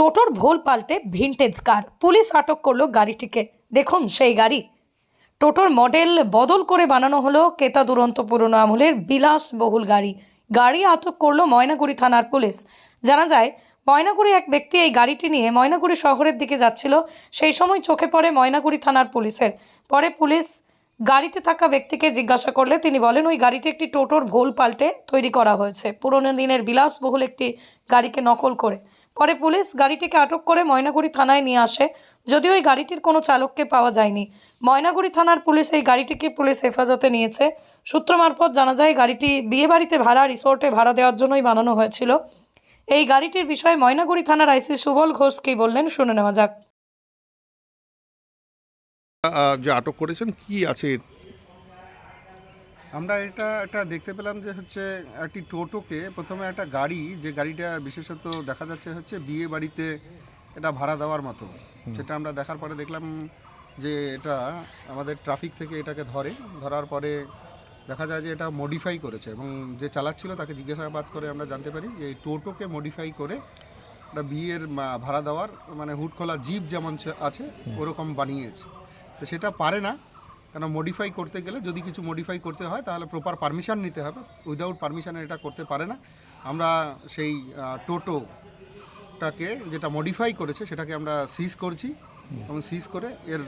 টোটোর ভোল পাল্টে ভিনটেজ কার পুলিশ আটক করল গাড়িটিকে। দেখুন সেই গাড়ি। টোটোর মডেল বদল করে বানানো হলো কেতা দুরন্ত পুরনো আমলের বিলাসবহুল গাড়ি। গাড়ি আটক করল ময়নাগুড়ি থানার পুলিশ। জানা যায়, ময়নাগুড়ি এক ব্যক্তি এই গাড়িটি নিয়ে ময়নাগুড়ি শহরের দিকে যাচ্ছিল। সেই সময় চোখে পড়ে ময়নাগুড়ি থানার পুলিশের। পরে পুলিশ গাড়িতে থাকা ব্যক্তিকে জিজ্ঞাসা করলে তিনি বলেন, ওই গাড়িটি একটি টোটোর ভোল পাল্টে তৈরি করা হয়েছে। পুরনো দিনের বিলাসবহুল একটি গাড়িকে নকল করে। পরে পুলিশ গাড়িটিকে আটক করে ময়নাগুড়ি থানায় নিয়ে আসে। যদিও ওই গাড়িটির কোনো চালককে পাওয়া যায়নি। ময়নাগুড়ি থানার পুলিশ এই গাড়িটিকে পুলিশ হেফাজতে নিয়েছে। সূত্র মারফত জানা যায়, গাড়িটি বিয়েবাড়িতে ভাড়া, রিসোর্টে ভাড়া দেওয়ার জন্যই বানানো হয়েছিল। এই গাড়িটির বিষয়ে ময়নাগুড়ি থানার আইসি সুবল ঘোষ কী বললেন, শুনে নেওয়া যাক। যে আটক করেছেন কি আছে? আমরা এটা একটা দেখতে পেলাম যে হচ্ছে একটি টোটোকে প্রথমে একটা গাড়ি যে গাড়িটা বিশেষত দেখা যাচ্ছে হচ্ছে বিয়ে বাড়িতে এটা ভাড়া দেওয়ার মতো। সেটা আমরা দেখার পরে দেখলাম যে এটা আমাদের ট্রাফিক থেকে এটাকে ধরে। ধরার পরে দেখা যায় যে এটা মডিফাই করেছে এবং যে চালাচ্ছিল তাকে জিজ্ঞাসাবাদ করে আমরা জানতে পারি যে এই টোটোকে মডিফাই করে একটা বিয়ের ভাড়া দেওয়ার মানে হুড খোলা জিপ যেমন আছে ওরকম বানিয়েছে। তো সেটা পারে না। কেন মডিফাই করতে গেলে যদি কিছু মডিফাই করতে হয়, তাহলে প্রপার পারমিশান নিতে হবে। উইদাউট পারমিশনে এটা করতে পারে না। আমরা সেই টোটোটাকে যেটা মডিফাই করেছে, সেটাকে আমরা সিজ করছি। এবং সিজ করে এর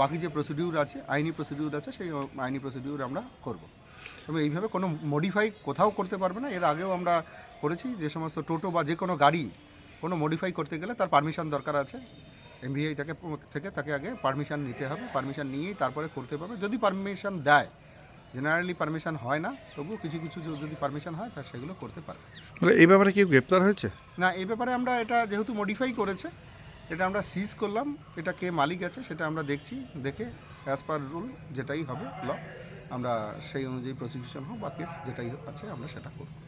বাকি যে প্রসিডিউর আছে, আইনি প্রসিডিউর আছে, সেই আইনি প্রসিডিউর আমরা করব। তবে এইভাবে কোনো মডিফাই কোথাও করতে পারবে না। এর আগেও আমরা করেছি। যে সমস্ত টোটো বা যে কোনো গাড়ি কোনো মডিফাই করতে গেলে তার পারমিশন দরকার আছে। এমবিআই থেকে থেকে তাকে আগে পারমিশন নিতে হবে। পারমিশন নিয়েই তারপরে করতে পারবে। যদি পারমিশন দেয় জেনারেলি পারমিশন হয় না তবুও কিছু কিছু যদি- যদি পারমিশন হয় তা সেগুলো করতে পারবে। মানে এই ব্যাপারে কেউ গ্রেপ্তার হয়েছে? না এই ব্যাপারে আমরা এটা যেহেতু মডিফাই করেছে এটা আমরা সিজ করলাম এটা কে মালিক আছে সেটা আমরা দেখছি দেখে অ্যাজ পার রুল যেটাই হবে ল আমরা সেই অনুযায়ী প্রসিকিউশন হোক বা কেস যেটাই আছে আমরা সেটা করব।